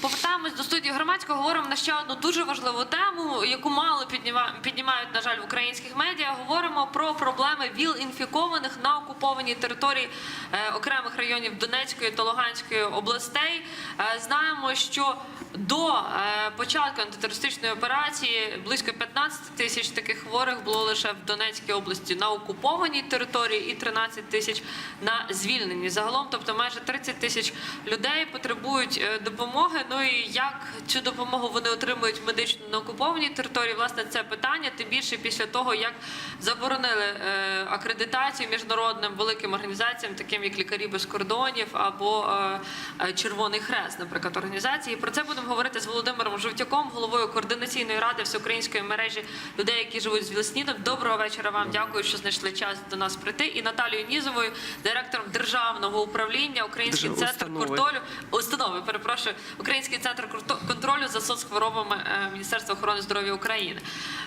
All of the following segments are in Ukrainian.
Повертаємось до студії громадського. Говоримо на ще одну дуже важливу тему, яку мало підніма- піднімають, на жаль, в українських медіа. Говоримо про проблеми ВІЛ-інфікованих на окупованій території е, окремих районів Донецької та Луганської областей. Е, знаємо, що до е, початку антитерористичної операції близько 15 тисяч таких хворих було лише в Донецькій області на окупованій території і 13 тисяч на звільненій. Загалом, тобто майже 30 тисяч людей потребують допомоги. Ну і як цю допомогу вони отримують медично на окупованій території? Власне, це питання. Тим більше після того, як заборонили е, акредитацію міжнародним великим організаціям, таким як лікарі без кордонів або е, е, Червоний Хрест, наприклад, організації. Про це будемо говорити з Володимиром Жовтяком, головою координаційної ради всеукраїнської мережі людей, які живуть з ВІЛ-СНІДом. Доброго вечора вам. Дякую, що знайшли час до нас прийти. І Наталією Нізовою, директором державного управління Український Держав- центр установи. контролю установи. Перепрошую, Український центр контро- контролю за соцхворобами е, Міністерства охорони здоров'я України.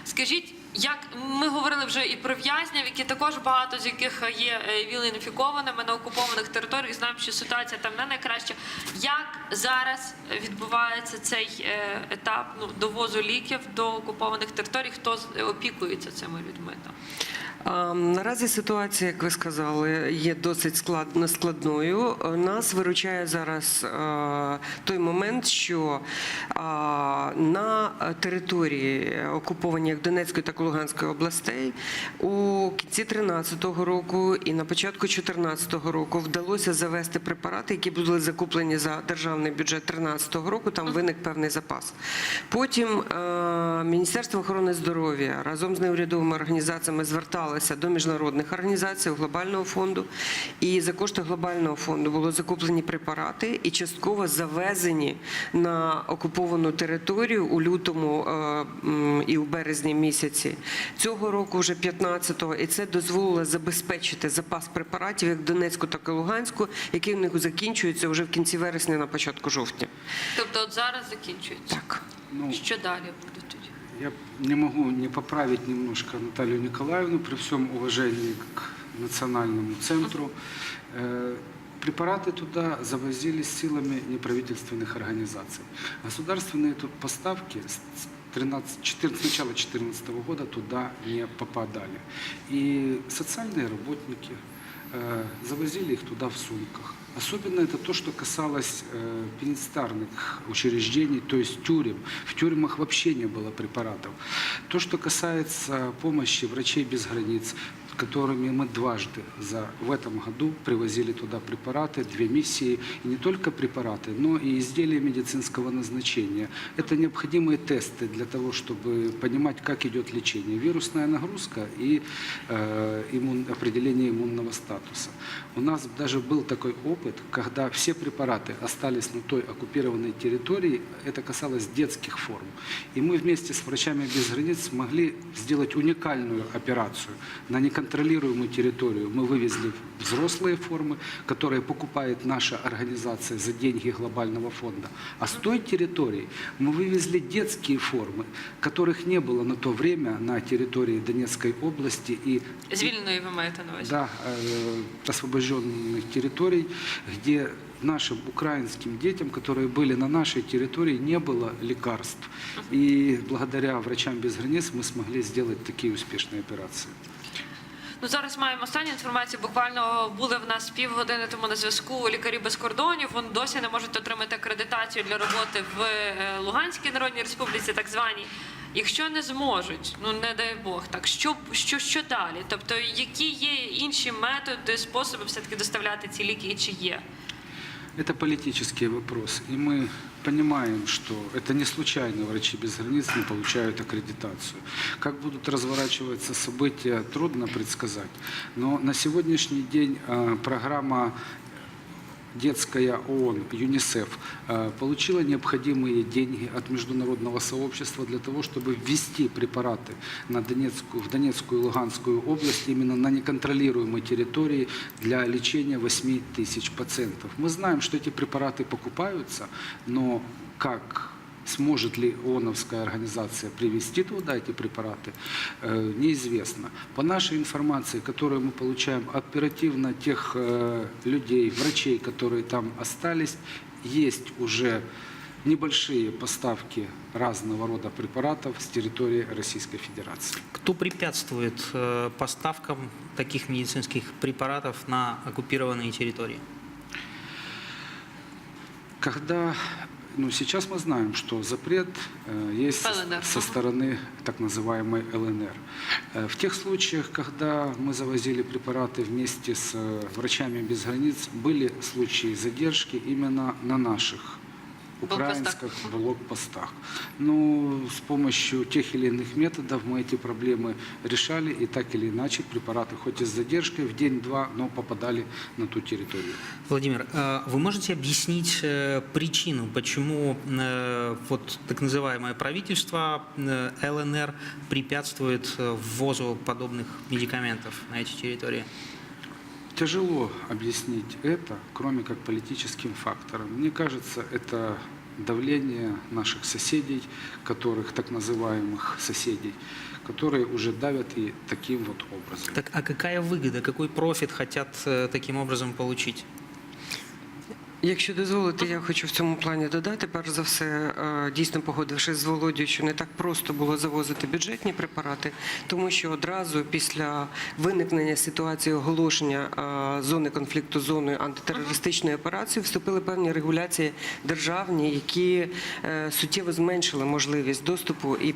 Скажіть, як ми говорили вже і про в'язнів, які також багато з яких є е, віл-інфікованими на окупованих територіях. Знаємо, що ситуація там не найкраща. Як зараз відбувається цей е, етап ну, довозу ліків до окупованих територій? Хто опікується цими людьми там? А, Наразі ситуація, як ви сказали, є досить склад- складною. Е, Нас виручає зараз е, той момент, що е, на території окуповані як Донецької та Луганської областей у кінці 2013 року і на початку 2014 року вдалося завести препарати, які були закуплені за державний бюджет 2013 року. Там виник певний запас. Потім е, Міністерство охорони здоров'я разом з неурядовими організаціями зверталося до міжнародних організацій глобального фонду. І за кошти глобального фонду було закуплені препарати і частково завезені на окуповану територію у лютому е, і у березні місяці цього року, вже 15-го, і це дозволило забезпечити запас препаратів як Донецьку, так і Луганську, який в них закінчується вже в кінці вересня, на початку жовтня. Тобто, от зараз закінчується. Так. Ну, Що далі буде тоді? я не могу не поправить немножко Наталью Николаевну при всем уважении к национальному центру. Э, Препараты туда завозились силами неправительственных организаций. Государственные тут поставки с 13, 14, с начала 2014 года туда не попадали. И социальные работники э, завозили их туда в сумках. Особенно это то, что касалось э, пенитенциарных учреждений, то есть тюрем. В тюрьмах вообще не было препаратов. То, что касается помощи врачей без границ, которыми мы дважды за, в этом году привозили туда препараты, две миссии, и не только препараты, но и изделия медицинского назначения. Это необходимые тесты для того, чтобы понимать, как идет лечение. Вирусная нагрузка и э, иммун- определение иммунного статуса. У нас даже был такой опыт, когда все препараты остались на той оккупированной территории, это касалось детских форм. И мы вместе с врачами без границ смогли сделать уникальную операцию на неконтролируемую территорию. Мы вывезли взрослые формы, которые покупает наша организация за деньги глобального фонда. А с той территории мы вывезли детские формы, которых не было на то время на территории Донецкой области и Звільненої ви маєте на увазі? да, э, освобожденных территорий, где нашим украинским детям, которые были на нашей территории, не было лекарств. И благодаря врачам без границ мы смогли сделать такие успешные операции. Ну зараз маємо останню інформацію. Буквально були в нас півгодини тому на зв'язку лікарі без кордонів. Вони досі не можуть отримати акредитацію для роботи в е, Луганській Народній Республіці, так званій. Якщо не зможуть, ну не дай Бог, так що, що, що далі? Тобто, які є інші методи, способи все таки доставляти ці ліки і чи є? Это политический вопрос. И мы понимаем, что это не случайно врачи без границ не получают аккредитацию. Как будут разворачиваться события, трудно предсказать. Но на сегодняшний день э, программа детская ООН, ЮНИСЕФ, э, получила необходимые деньги от международного сообщества для того, чтобы ввести препараты на Донецкую, в Донецкую и Луганскую область именно на неконтролируемой территории для лечения 8 тысяч пациентов. Мы знаем, что эти препараты покупаются, но как Сможет ли ООНовская организация привести туда эти препараты, э, неизвестно. По нашей информации, которую мы получаем оперативно тех э, людей, врачей, которые там остались, есть уже небольшие поставки разного рода препаратов с территории Российской Федерации. Кто препятствует э, поставкам таких медицинских препаратов на оккупированные территории? Когда, ну, сейчас мы знаем, что запрет э, есть со- ЛНР, со мгм. стороны так называемой ЛНР. Э, в тех случаях, когда мы завозили препараты вместе с э, врачами без границ, были случаи задержки именно на наших Блокпостах. украинских блокпостах. Но с помощью тех или иных методов мы эти проблемы решали, и так или иначе препараты, хоть и с задержкой, в день-два, но попадали на ту территорию. Владимир, э, вы можете объяснить э, причину, почему э, вот так называемое правительство э, ЛНР препятствует э, ввозу подобных медикаментов на эти территории? Тяжело объяснить это, кроме как политическим фактором. Мне кажется, это давление наших соседей, которых так называемых соседей, которые уже давят и таким вот образом. Так, а какая выгода, какой профит хотят э, таким образом получить? Якщо дозволите, я хочу в цьому плані додати. Перш за все, е, дійсно погодившись з Володією, що не так просто було завозити бюджетні препарати, тому що одразу після виникнення ситуації оголошення е, зони конфлікту зоною антитерористичної операції вступили певні регуляції державні, які е, суттєво зменшили можливість доступу і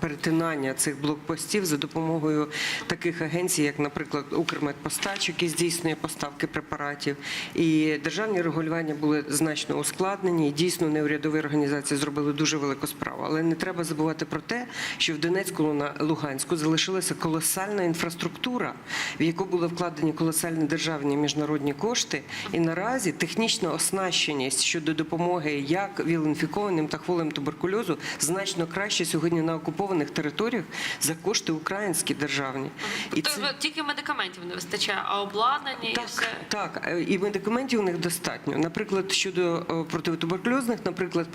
перетинання цих блокпостів за допомогою таких агенцій, як, наприклад, Укрмедпостач, який здійснює поставки препаратів. І державні регулювання були значно ускладнені. І дійсно неурядові організації зробили дуже велику справу. Але не треба забувати про те, що в Донецьку на Луганську залишилася колосальна інфраструктура, в яку були вкладені колосальні державні міжнародні кошти. І наразі технічна оснащеність щодо допомоги як віл-інфікованим та хворим туберкульозу значно краще сьогодні на окупованих територіях за кошти українські державні. І Тобто тільки медикаментів не вистачає, а обладнання і все. так, так, е, і медикаментів у них достатньо. Наприклад, щодо е, протитуберкульозних, наприклад,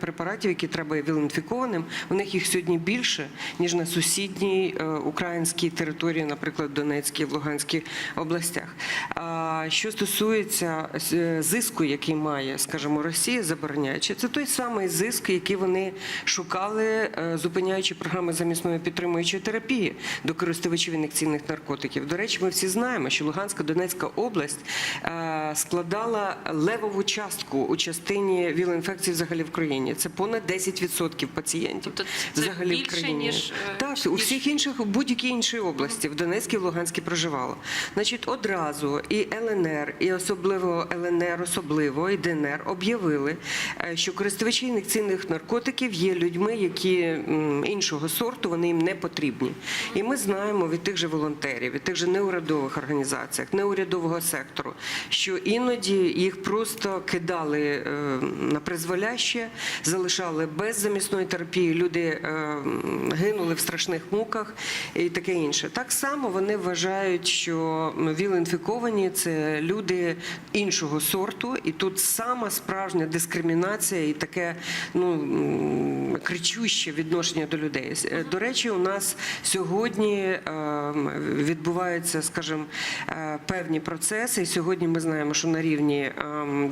препаратів, які треба віл-інфікованим, у них їх сьогодні більше, ніж на сусідній е, українській території, наприклад, Донецькій, в Луганській областях. А що стосується е, зиску, який має, скажімо, Росія, забороняючи, це той самий зиск, який вони шукали, зупиняючи програми замісної підтримуючої терапії до користувачів ін'єкційних наркотиків. До речі, ми всі знаємо, що Луганська Донецька область е, складала левову частку у частині віл-інфекцій взагалі в країні. Це понад 10% пацієнтів Тобто це взагалі в країні. ніж, е, так, у всіх інших у будь-якій іншій області в Донецькій, в Луганській проживало. Значить, одразу і ЛНР, і особливо ЛНР, особливо і ДНР об'явили, е, що користувачі ін'єкційних наркотиків є людьми, які іншого сорту, вони їм не потрібні. І ми знаємо від тих же волонтерів, від тих же неурядових організацій, неурядового сектору, що іноді їх просто кидали е, на призволяще, залишали без замісної терапії. Люди е, гинули в страшних муках і таке інше. Так само вони вважають, що віл-інфіковані це люди іншого сорту, і тут сама справжня дискримінація і таке ну кричуще відношення до людей. Е, До речі, у нас сьогодні відбуваються, скажімо, певні процеси. І сьогодні ми знаємо, що на рівні е,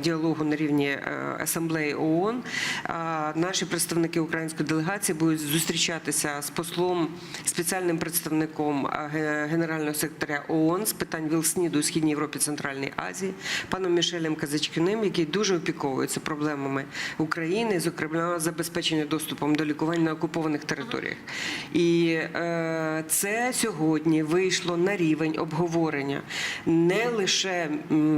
діалогу на рівні е, асамблеї ООН е, наші представники української делегації будуть зустрічатися з послом спеціальним представником е, генерального секретаря ООН з питань ВІЛ-СНІДу у Східній Європі, Центральній Азії, паном Мішелем Казачкіним, який дуже опіковується проблемами України, зокрема забезпечення доступом до лікувань на окупованих територіях. І це сьогодні вийшло на рівень обговорення не лише,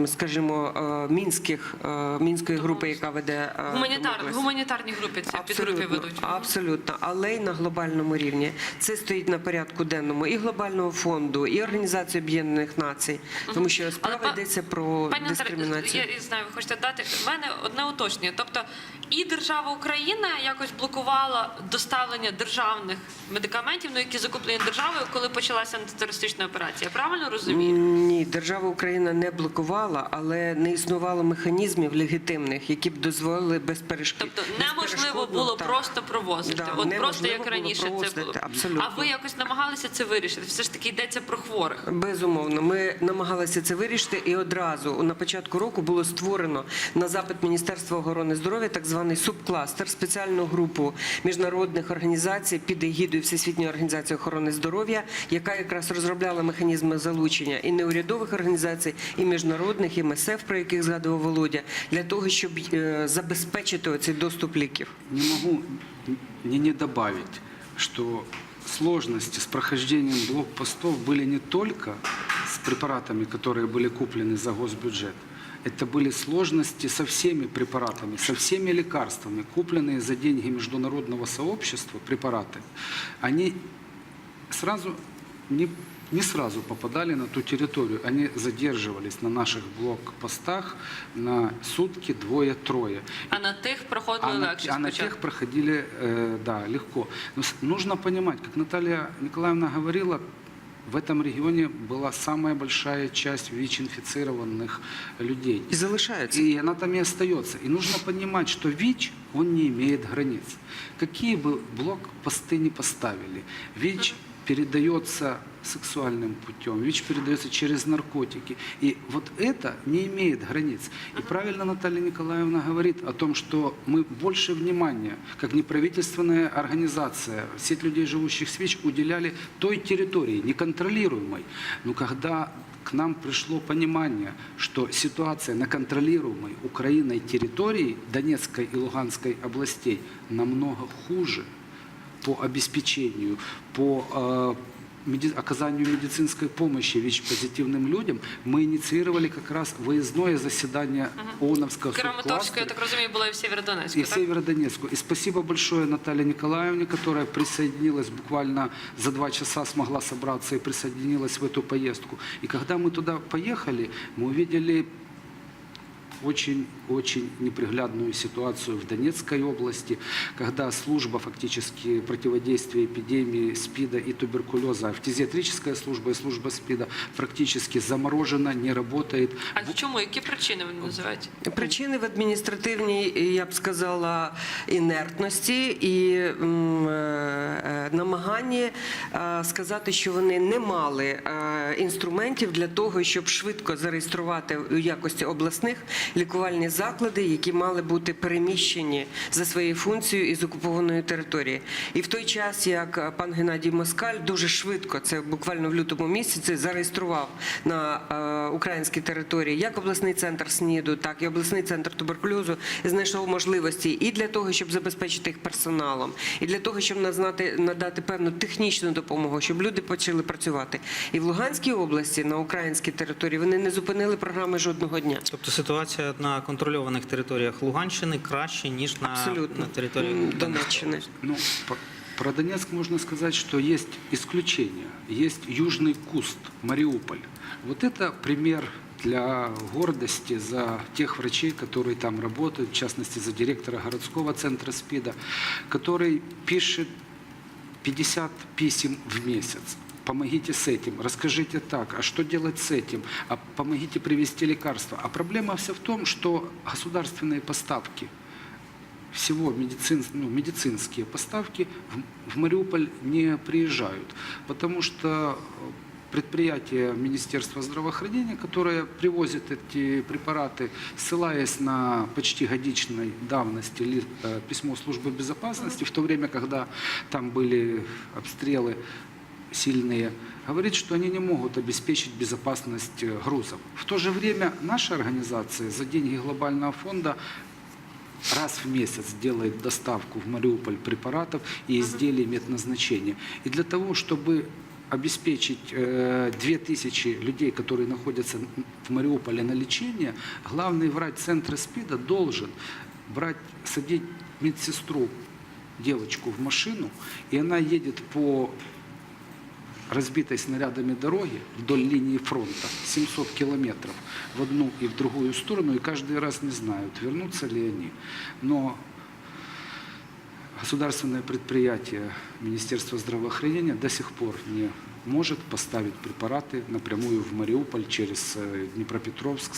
скажімо, е, мінських е, мінської групи, яка веде е, Гуманітар, гуманітарні групи це підгрупи ведуть. Абсолютно, але й на глобальному рівні. Це стоїть на порядку денному і глобального фонду, і Організації Об'єднаних Націй, тому що справа па- йдеться про Пані дискримінацію. я знаю, ви хочете дати. В мене одне уточнення. Тобто і держава Україна якось блокувала блокувала доставлення державних медикаментів, ну які закуплені державою, коли почалася антитерористична операція. Правильно розумію? Ні, держава Україна не блокувала, але не існувало механізмів легітимних, які б дозволили безперешкодно. Тобто неможливо було просто провозити. Да, От просто як раніше це було. абсолютно. А ви якось намагалися це вирішити? Все ж таки йдеться про хворих. Безумовно, ми намагалися це вирішити, і одразу на початку року було створено на запит Міністерства охорони здоров'я так званий субкластер, спеціальну групу міжнародних організацій під егідою Всесвітньої організації охорони здоров'я, яка якраз розробляла механізми залучення і неурядових організацій, і міжнародних, і МСФ, про яких згадував Володя, для того, щоб е, забезпечити оцей доступ ліків. Не могу не, не добавить, что сложности с прохождением блокпостов были не только с препаратами, которые были куплены за госбюджет. Это были сложности со всеми препаратами, со всеми лекарствами, купленные за деньги международного сообщества препараты. Они сразу не, не сразу попадали на ту территорию. Они задерживались на наших блокпостах на сутки двое-трое. А на тих проходили А на, легше а на спочатку. тех проходили, э, да, легко. Но с- нужно понимать, как Наталья Николаевна говорила, в этом регионе была самая большая часть ВИЧ-инфицированных людей. І залишається. И она там и остается. И нужно понимать, что ВИЧ, он не имеет границ. Какие бы блокпосты ни поставили, ВИЧ передается сексуальным путем, ВИЧ передается через наркотики. И вот это не имеет границ. И правильно Наталья Николаевна говорит о том, что мы больше внимания, как неправительственная организация, сеть людей, живущих с ВИЧ, уделяли той территории, неконтролируемой. Но когда к нам пришло понимание, что ситуация на контролируемой Украиной территории Донецкой и Луганской областей намного хуже по обеспечению, по э, меди- оказанию медицинской помощи ВИЧ-позитивным людям, мы инициировали как раз выездное заседание ООНовского Краматорська, я субкластера так розумію, була і в Сєвєродонецьку, и так? Северодонецку. И спасибо большое Наталье Николаевне, которая присоединилась буквально за два часа, смогла собраться и присоединилась в эту поездку. И когда мы туда поехали, мы увидели очень-очень неприглядную ситуацию в Донецкой области, когда служба фактически противодействия эпидемии СПИДа и туберкулеза, фтизиатрическая служба и служба СПИДа практически заморожена, не работает. А чому? Які причини вони називають? Причини в адміністративній, я б сказала, інертності і м, е, намаганні е, сказати, що вони не мали е, інструментів для того, щоб швидко зареєструвати у якості обласних лікувальні заклади, які мали бути переміщені за своєю функцією із окупованої території. І в той час, як е, пан Геннадій Москаль дуже швидко, це буквально в лютому місяці, зареєстрував на е, українській території як обласний центр СНІДу, так і обласний центр туберкульозу, знайшов можливості і для того, щоб забезпечити їх персоналом, і для того, щоб назнати, надати певну технічну допомогу, щоб люди почали працювати. І в Луганській області на українській території вони не зупинили програми жодного дня. Тобто ситуація на контрольованих територіях Луганщини краще, ніж на, Абсолютно. на території М, Донецької Донеччини. області. Ну, по- про Донецк можно сказать, что есть исключения. Есть Южный Куст, Мариуполь. Вот это пример для гордости за тех врачей, которые там работают, в частности, за директора городского центра СПИДа, который пишет 50 писем в месяц. Помогите с этим, расскажите так, а что делать с этим, а помогите привезти лекарства. А проблема вся в том, что государственные поставки всего медицин, ну, медицинские поставки в, в Мариуполь не приезжают, потому что э, предприятие Министерства здравоохранения, которое привозит эти препараты, ссылаясь на почти годичной давности э, письмо службы безопасности, в то время, когда там были обстрелы сильные, говорит, что они не могут обеспечить безопасность э, грузов. В то же время наша организация за деньги глобального фонда раз в месяц делает доставку в Мариуполь препаратов и изделий медназначения. И для того, чтобы обеспечить э, 2000 людей, которые находятся в Мариуполе на лечение, главный врач центра СПИДа должен брать, садить медсестру, девочку в машину, и она едет по разбитой снарядами дороги вдоль линии фронта 700 километров в одну и в другую сторону, и каждый раз не знают, вернутся ли они. Но государственное предприятие Министерства здравоохранения до сих пор не может поставить препараты напрямую в Мариуполь через э, Днепропетровск.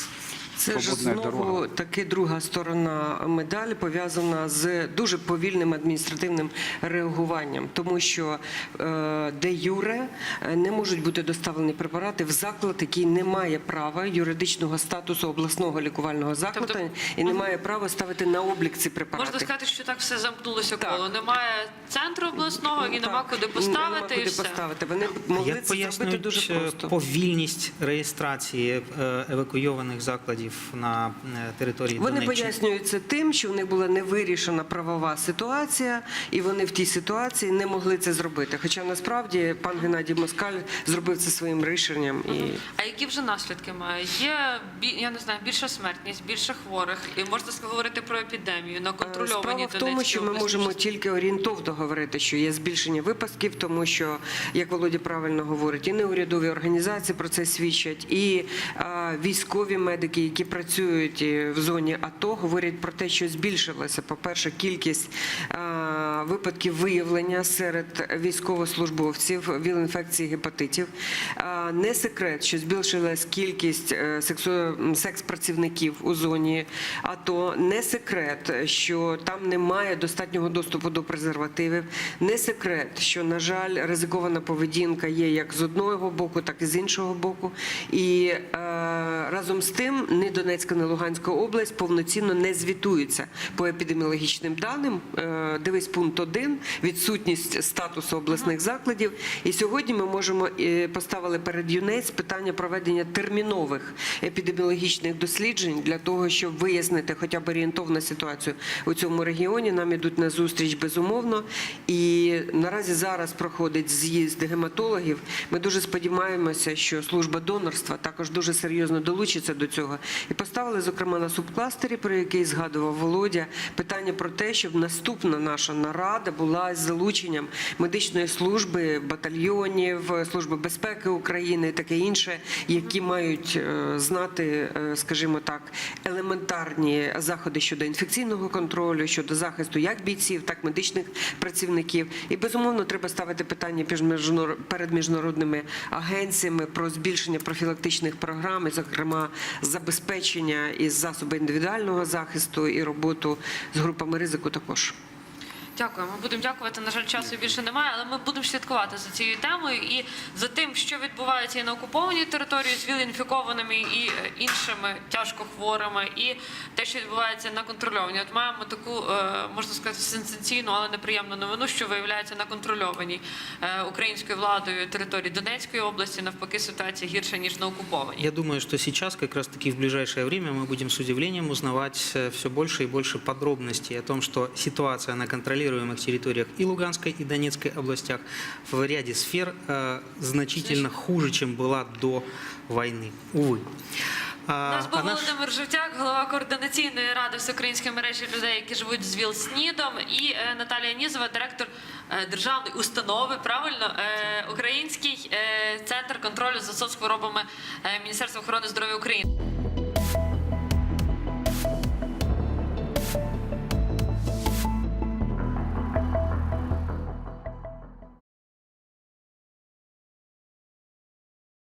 це ж знову дорога. таки друга сторона медалі пов'язана з дуже повільним адміністративним реагуванням, тому що е, де юре е, не можуть бути доставлені препарати в заклад, який не має права юридичного статусу обласного лікувального закладу Тобто- і не має права ставити на облік ці препарати. Можна сказати, що так все замкнулося Так. коло. Немає центру обласного і нема куди поставити. Нема і все. поставити. Вони могли Як це зробити дуже е, просто. повільність реєстрації евакуйованих закладів на е, території Вони Донеччини? пояснюють це тим, що в них була невирішена правова ситуація, і вони в тій ситуації не могли це зробити. Хоча насправді пан Геннадій Москаль зробив це своїм рішенням і. А які вже наслідки має? Є я не знаю, більша смертність, більше хворих, і можна говорити про епідемію на контрольованій Справа в тому, що ми можемо тільки орієнтовно говорити, що є збільшення випадків, тому що, як Володя правильно говорить, і неурядові організації про це свідчать, і а, військові медики, які працюють е, в зоні АТО, говорять про те, що збільшилася, по-перше, кількість а, випадків виявлення серед військовослужбовців віл-інфекції гепатитів. Не секрет, що збільшилась кількість е, секс-працівників у зоні АТО. Не секрет, що там немає достатнього доступу до презервативів. Не секрет, що, на жаль, ризикована поведінка є як з одного боку, так і з іншого боку. І е, разом з тим, ні Донецька, ні Луганська область повноцінно не звітуються по епідеміологічним даним. Е, дивись пункт 1, відсутність статусу обласних закладів. І сьогодні ми можемо е, поставили перед ЮНЕЦ питання проведення термінових епідеміологічних досліджень для того, щоб вияснити хоча б орієнтовну ситуацію у цьому регіоні. Нам ідуть на зустріч безумовно. І наразі зараз проходить з'їзд гематологів. Ми дуже сподіваємося, що служба донорства також дуже серйозно долучиться до цього. І поставили, зокрема, на субкластері, про який згадував Володя, питання про те, щоб наступна наша нарада була з залученням медичної служби, батальйонів, служби безпеки України таке інше, які мають е, знати, е, скажімо так, елементарні заходи щодо інфекційного контролю, щодо захисту як бійців, так і медичних працівників. І безумовно треба ставити питання перед міжнародними агенціями про збільшення профілактичних програм, і, зокрема забезпечення із засоби індивідуального захисту і роботу з групами ризику також. Дякую. Ми будемо дякувати. На жаль, часу більше немає, але ми будемо слідкувати за цією темою і за тим, що відбувається і на окупованій території з віл-інфікованими і е, іншими тяжко хворими, і те, що відбувається на контрольованій. От маємо таку, е, можна сказати, сенсаційну, але неприємну новину, що виявляється на контрольованій е, українською владою території Донецької області. Навпаки, ситуація гірша ніж на окупованій. Я думаю, что сейчас, как раз-таки в ближайшее время, мы будем с удивлением узнавать все больше и больше подробностей о том, что ситуация на контролируемых территориях и Луганской, и Донецкой областях в ряде сфер э, значительно хуже, чем была до войны. Увы. У нас був А наш- Володимир Живтяк, голова координаційної ради всеукраїнської мережі людей, які живуть з ВІЛ-СНІДом, і е, Наталія Нізова, директор е, державної установи, правильно, е, Український е, центр контролю за соцхворобами е, Міністерства охорони здоров'я України.